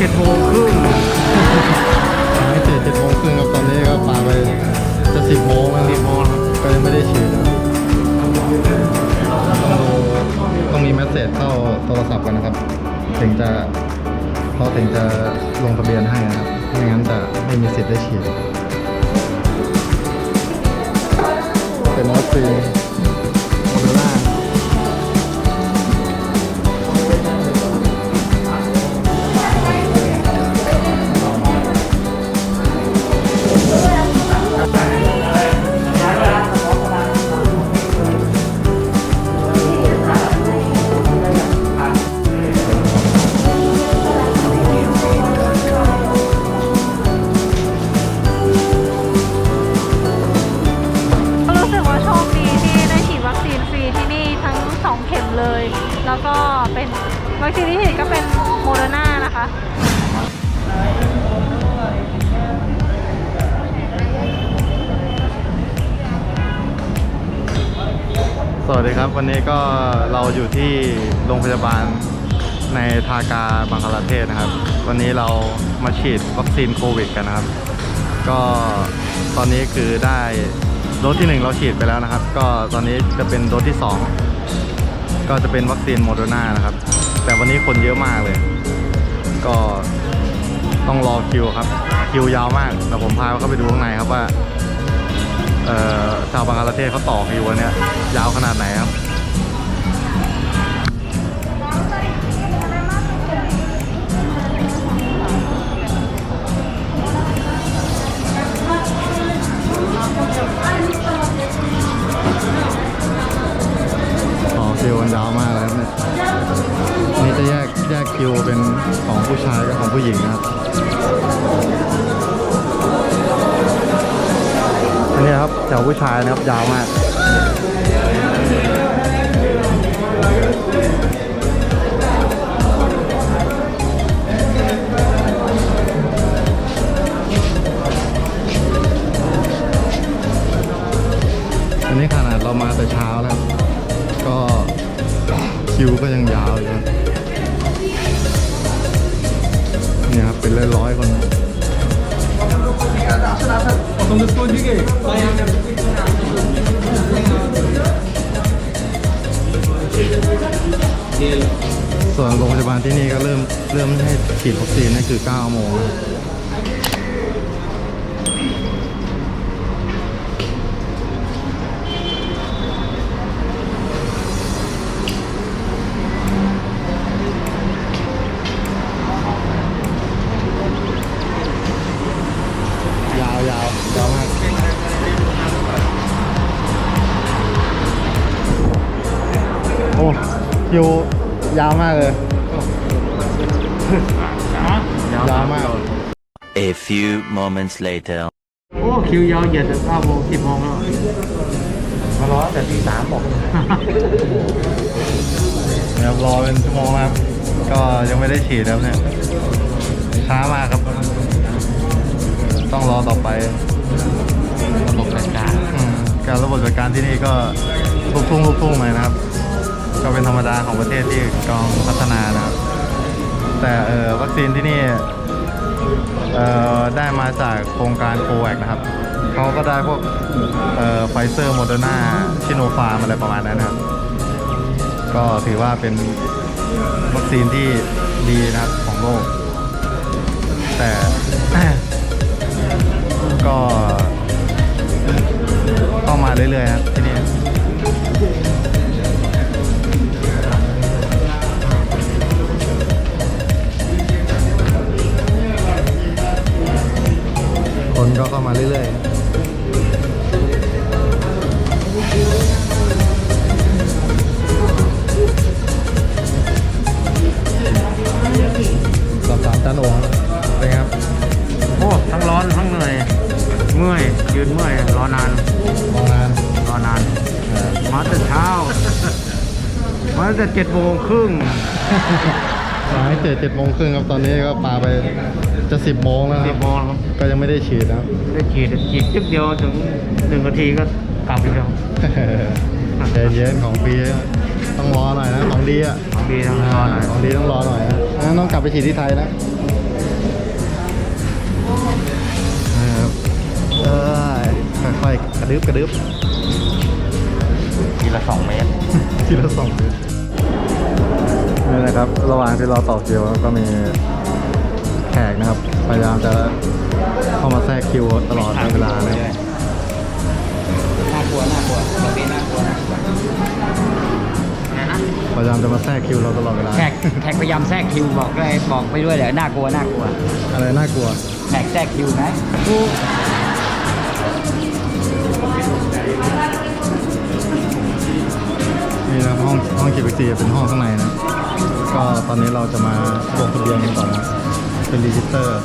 เจ็ดโมงครึ่งไม่เสร็จเจ็ดโมงครึ่งครับตอนนี้ก็ปาไปจะสิบโมงแล้วสิบโมงก็ยังไม่ได้ฉีดต้องดูต้องมีแมสเซจเข้าโทรศัพท์กันนะครับ ถึงจะเขาถึงจะลงทะเบียนให้นะครับไม่งั้นจะไม่มีสิทธิ์ได้ฉีดเป็นวัคซีน วับวันนี้ก็เราอยู่ที่โรงพยาบาลในทากาบังคลาเทศนะครับ วันนี้เรามาฉีดวัคซีนโควิดกันนะครับ ก็ตอนนี้คือได้โดสที่หนึ่งเราฉีดไปแล้วนะครับ ก็ตอนนี้จะเป็นโดสที่สองก็จะเป็นวัคซีนโมเดอร์นานะครับ แต่วันนี้คนเยอะมากเลย ก็ต้องรอคิวครับ คิวยาวมากแต่ผมพาเข้าไปดูข้างในครับว่าชาวบังกลาเทศเขาต่อคิวกันเนี่ยยาวขนาดไหนครับ ต่อคิวมันยาวมากเลยครับเนี่ยนี่จะแยกแยกคิวเป็นของผู้ชายกับของผู้หญิงนะครับอันนี้ครับแถวผู้ชายนะครับยาวมาก แต่เช้าแล้วก็คิวก็ยังยาวอยู่ครับเนี่ยครับเป็นร้อยๆคนนะ ส่วนโรงพยาบาลที่นี่ก็เริ่มเริ่มให้ฉีดวัคซีนนั่คือ 9 โมง มากเลยยาวมาก A few moments later. โอ้คิวยาวเหยียดเก้าโมงสิบโมงแล้วมารอแต่ตีสามบอกเนี่ยรอเป็นชั่วโมงแล้วครับ ก็ยังไม่ได้ฉีดแล้วเนี่ย ช้ามากครับ ต้องรอต่อไประบบราชการอืมการระบบจัดการที่นี่ก็ลุกทุ่งลุกทุ่งหน่อยนะครับ ก็เป็นธรรมดาของประเทศที่กำลังพัฒนานะครับ แต่เออวัคซีนที่นี่เอ่อได้มาจากโครงการโคแวคนะครับเขาก็ได้พวกเอ่อไฟเซอร์โมเดอร์นาชิโนฟาร์มอะไรประมาณนั้นนะครับ ก็ถือว่าเป็นวัคซีนที่ดีนะครับของโลก แต่ก็ต้องมาเรื่อยๆครับที่นี่ ก็เข้ามาเรื่อยๆสอบถามจันโองเป็นไงครับ โอ้ทั้งร้อนทั้งเหนื่อย เมื่อย ยืนเมื่อย รอนาน มองนานรอนานเออมาแต่เช้า มาตั้งแต่เจ็ดโมงครึ่งสายเจ็ดเจ็ดโมงครึ่งครับตอนนี้ก็ปาไป จะสิบโมงแล้วคสิรับบโมงครับก็ยังไม่ได้ฉีดนะครับได้ฉีดฉีดจึ๊กเดียวถึงหนึ่งนาทีก็กลับอีกแล้วใจเย็นของฟรีต้องรอหน่อยนะของดีอะของดีต้องรอหน่อยของดีต้องรอหน่อยนะงั้นต้องกลับไปฉีดที่ไทยนะคนะครับเอ้ยค่อยๆกระดึบกระดึบทีละสองเมตรทีละสองเดือนนี่นะครับ ระหว่างที่เราต่อคิวก็มี แขกนะครับพยายามจะเข้ามาแทรกคิวตลอดเวลาเลยน่ากลัวน่ากลัวตรงนี้น่ากลัวนะพยายามจะมาแทรกคิวเราตลอดเวลาแขกแขกพยายามแทรกคิวบอกด้วยบอกไปด้วยเดี๋ยวน่ากลัวน่ากลัวอะไรน่ากลัวแขกแทรกคิวไหมนี่นะครับห้องห้องคิวซีเป็นห้องข้างในนะ ก็ตอนนี้เราจะมาลงทะเบียนกันก่อนนะ เป็นรีจิสเตอร์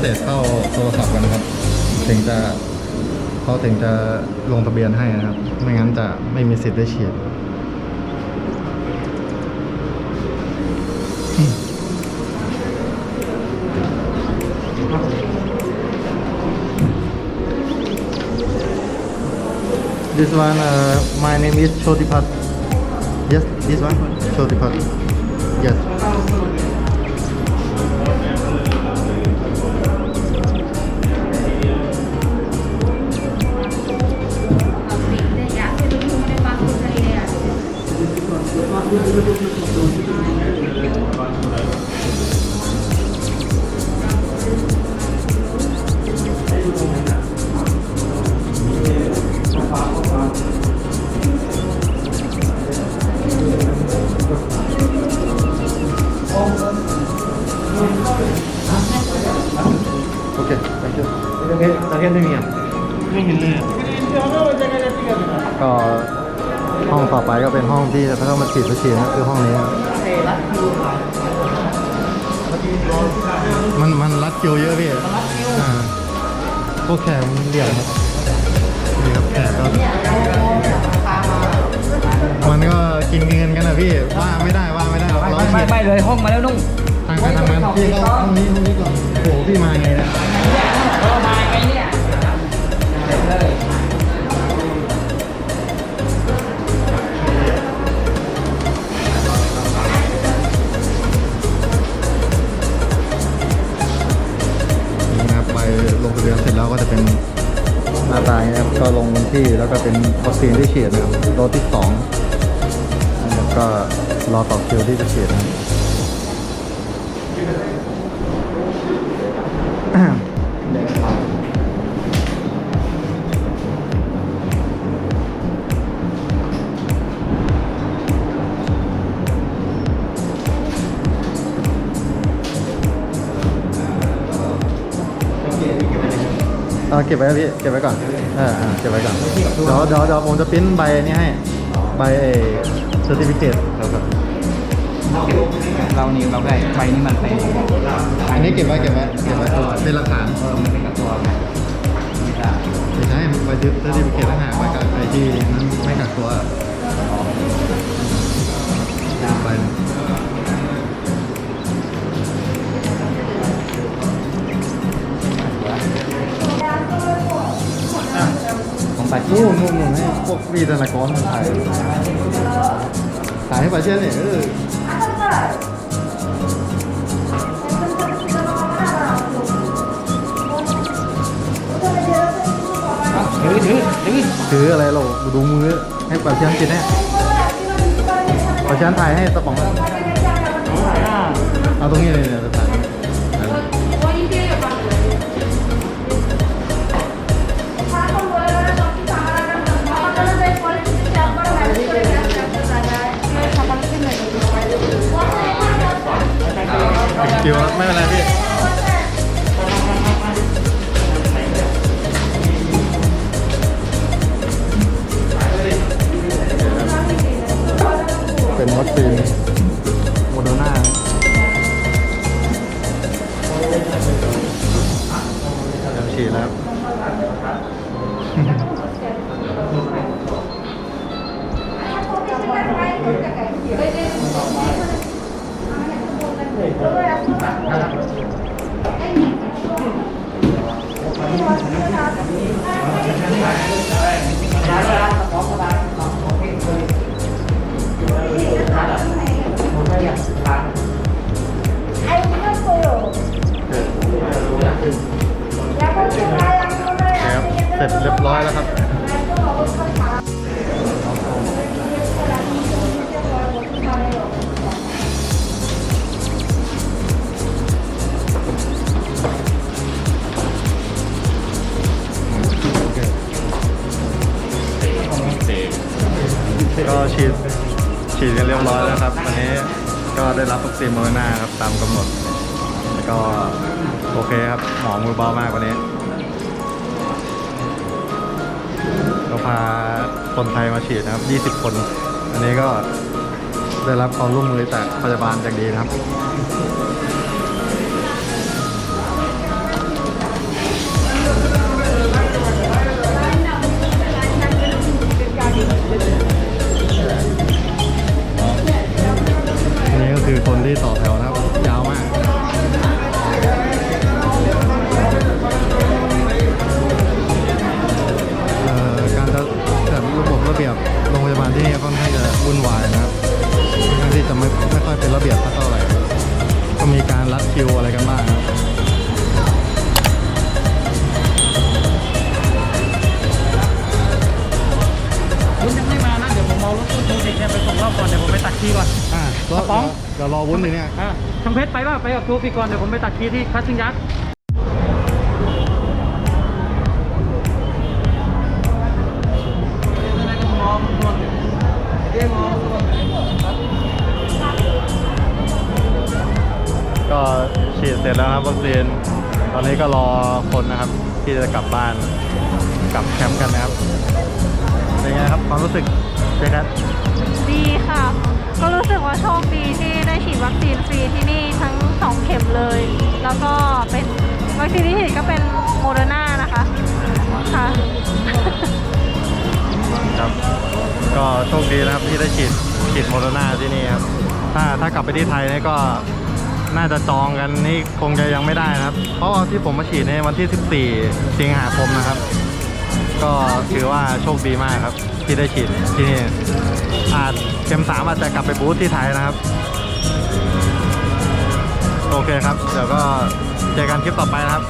เซจเข้าโทรศัพท์กันนะครับ ถึงจะเขาถึงจะลงทะเบียนให้นะครับ ไม่งั้นจะไม่มีสิทธิ์ได้ฉีด This one, uh, my name is Chotipat. Yes, this one, Chotipat. Yes. ฉีดวัคซีนก็คือห้องนี้ครับมันมันรัดคิวเยอะพี่อ่าพวกแขกมันเหลี่ยมครับนี่ครับแขกก็มันก็กินเงินกันนะพี่ว่าไม่ได้ว่าไม่ได้เราไม่ฉีไม่ดไม่เลยห้องมาแล้วนุ่งทางการทำงานพี่เข้าห้องนี้ห้องนี้ก่อนโอ้โหพี่มาไงเนะเรามาไงเนี่ย ที่แล้วก็เป็นวัคซีนที่ฉีดนะครับโดสที่สองนะครับก็รอต่อคิวที่จะฉีดนะครับเอาเก็บไว้ครับพี่ เก็บไว้ก่อน เออเออเก็บไว้ก่อนเดี๋ยวเดี๋ยวเดี๋ยวผมจะปริ้นใบนี้ให้ ใบเอเซอร์ติฟิเคตครับเรานี่เราได้ใบนี้มันไปอันนี้เก็บไว้เก็บไว้เก็บไว้เป็นหลักฐานเออมันเป็นกับตัวไงไม่ได้ไม่ใช่ใบเซอร์ติฟิเคตต่างหากใบกับไอที่นั้นไม่กักตัวใบ ของปัจจุนู่นนนู่นนู่นให้พวกวีธนากรมันถ่ายถ่ายให้ประเทศเนี่ยเออถือถือถือถืออะไรเราดูมือให้ประเทศกินแน่ประเทศถ่ายให้สปองเอาตรงนี้เลยเนี่ย จิ๋วไม่เป็นไรพี่เป็นวัคซีนโมนดอร์นาฉีดแล้ว วครับวันนี้ก็ได้รับวัคซีนโมเดอร์นาครับตามกำหนด แล้วก็โอเคครับหมอมือเบามากวันนี้ก็พาคนไทยมาฉีดนะครับ 20 คน อันนี้ก็ได้รับความร่วมมือจากพยาบาลอย่างดีนะครับ ดี๋ยวรอวุ้นอยู่เนี่ยอ่าช่างเพชรไปป่ะไปกับทูปีก่อนเดี๋ยวผมไปตัดคีย์ที่คัสซิงยักษ์ก็ฉีดเสร็จแล้วครับวัคซีนตอนนี้ก็รอคนนะครับ ที่จะกลับบ้านกลับแคมป์กันนะครับเป็นไงครับความรู้สึกเจ๊ครับ ดีค่ะ ก็รู้สึกว่าโชคดีที่ได้ฉีดวัคซีนฟรีที่นี่ทั้งสองเข็มเลย แล้วก็เป็นวัคซีนที่ฉีดก็เป็นโมเดอร์นานะคะค่ะครับก็โชคดีนะครับที่ได้ฉีดฉีดโมโดอร์นาที่นี่ครับ ถ้าถ้ากลับไปที่ไทยนี่ก็น่าจะจองกันนี่คงจะยังไม่ได้นะครับ เพราะว่าที่ผมมาฉีดในวันที่ 14 สิงหาคมนะครับ ก็ถือว่าโชคดีมากครับ ที่ได้ฉีดที่นี่ อาจเข็มสามอาจจะกลับไปบูธที่ไทยนะครับ โอเคครับ เดี๋ยวก็เจอกันคลิปต่อไปนะครับ